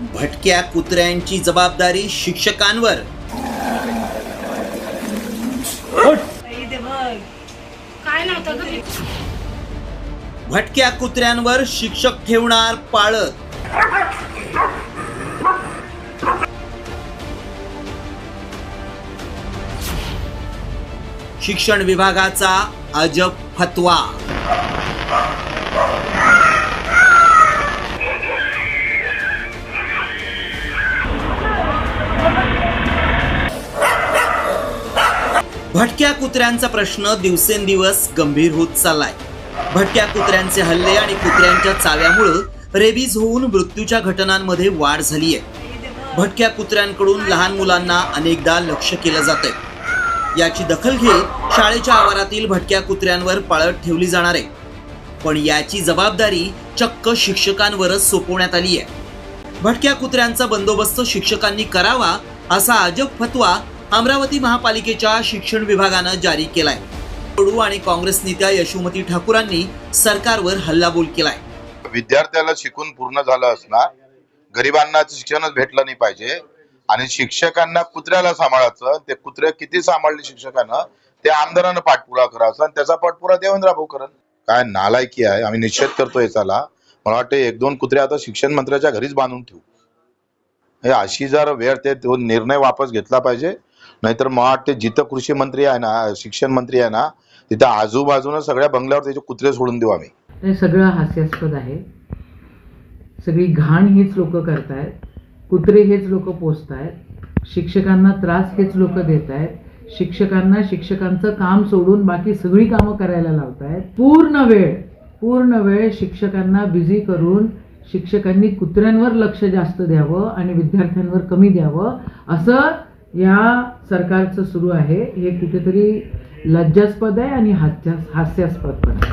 भटक्या कुत्र्यांची जबाबदारी शिक्षकांवर. काय नव्हतं भटक्या कुत्र्यांवर शिक्षक ठेवणार पाळत. शिक्षण विभागाचा अजब फतवा. भटक्या कुत्र्यांचा प्रश्न दिवसेंदिवस गंभीर होत चाललाय. भटक्या कुत्र्यांचे हल्ले आणि कुत्र्यांच्या चाव्यामुळं रेबीज होऊन मृत्यूच्या घटनांमध्ये वाढ झाली आहे भटक्या कुत्र्यांकडून लहान मुलांना अनेकदा लक्ष केलं जातंय. याची दखल घेत शाळेच्या आवारातील भटक्या कुत्र्यांवर पाळत ठेवली जाणार आहे. पण याची जबाबदारी चक्क शिक्षकांवरच सोपवण्यात आली आहे भटक्या कुत्र्यांचा बंदोबस्त शिक्षकांनी करावा असा अजब फतवा अमरावती महापालिकेच्या शिक्षण विभागानं जारी केलाय. कडू आणि काँग्रेस नेत्या यशोमती ठाकूरांनी सरकारवर हल्लाबोल केलाय. विद्यार्थ्याला शिकून पूर्ण झालं असणार गरिबांना शिक्षणच भेटलं नाही पाहिजे आणि शिक्षकांना कुत्र्याला सांभाळायचं ते कुत्रे किती सांभाळले शिक्षकांना ते आमदारानं पाठपुरा करायचा आणि त्याचा पाठपुरा देवेंद्र भाऊ करन काय नालायकी आहे आम्ही निषेध करतो याचाला मला वाटतं एक दोन कुत्रे आता शिक्षण मंत्र्याच्या घरीच बांधून ठेवू. हे अशी जर वेळ ते तो निर्णय वापस घेतला पाहिजे नाहीतर मला वाटते जिथं कृषी मंत्री आहे ना शिक्षण मंत्री आहे ना तिथं आजूबाजूनं सगळ्या बंगल्यावर त्याचे कुत्रे सोडून देऊ आम्ही. हे सगळं हास्यास्पद आहे. सगळी घाण हीच लोक करतायत. कुत्रे हेच लोक पोचतायत शिक्षकांना त्रास हेच लोक देत आहेत शिक्षकांना शिक्षकांचं काम सोडून बाकी सगळी कामं करायला लावतायत. पूर्ण वेळ पूर्ण वेळ शिक्षकांना बिझी करून शिक्षकांनी कुत्र्यांवर लक्ष जास्त द्यावं आणि विद्यार्थ्यांवर कमी द्यावं असं या सरकारचं सुरू आहे. हे कुठेतरी लज्जास्पद आहे आणि हास्या हास्यास्पद पण आहे.